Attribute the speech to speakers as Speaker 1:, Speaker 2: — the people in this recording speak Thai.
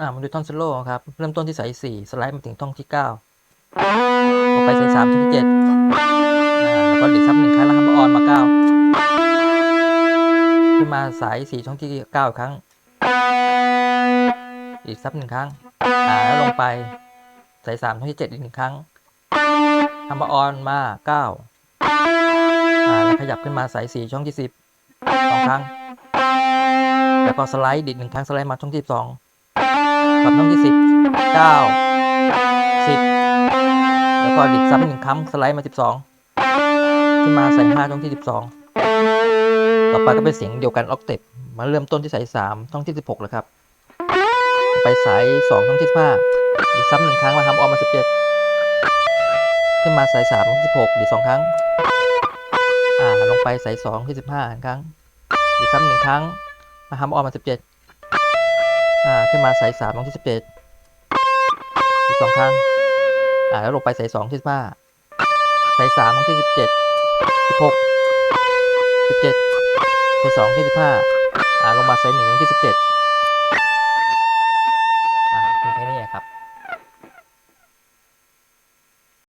Speaker 1: อ่ามาดูท่อนโซโล่ครับ เริ่มต้นที่สายสี่สไลด์มาถึงท่อนที่เก้าลงไปสายสามท่อนที่เจ็ดอ่าแล้วก็ดีดซับหนึ่งครั้งแล้วฮัมเบอร์ออนมาเก้าขึ้นมาสายสี่ช่องที่เก้าอีกครั้งดีดซับหนึ่งครั้งอ่าแล้วลงไปสายสามช่องที่เจ็ดอีกหนึ่งครั้งฮัมเบอร์ออนมาเก้าอ่าแล้วขยับขึ้นมาสายสี่ช่องที่สิบสองครั้ง แล้วก็สไลด์ดิดหนึ่งครั้งสไลด์มาช่องที่สิบสอง ก้าสิบแล้วก็ดิดซ้ำหนึ่งครั้งสไลด์มาสิบสองขึ้นมาใส่ห้าช่องที่สิบสองต่อไปก็เป็นเสียงเดียวกันออกเต็ปมาเริ่มต้นที่สายสามช่องที่สิบหกแล้วครับ ไปสายสองช่องที่สิบห้าดิดซ้ำหนึ่งครั้งมาทำออกมาสิบเจ็ดขึ้นมาสายสามช่องที่สิบหกดิดสองครั้ง อ่าลงไปสายสองที่สิบห้าครั้งดิดซ้ำหนึ่งครั้งมาทำออกมาสิบเจ็ดอ่าขึ้นมาสายสามลงที่สิบเจ็ด สองครั้ง อ่า แล้วลงไปสายสองที่สิบห้าสายสามที่สิบเจ็ดสิบหกสิบเจ็ดสายสองที่สิบห้าอ่า ลงมาสายหนึ่งที่สิบเจ็ด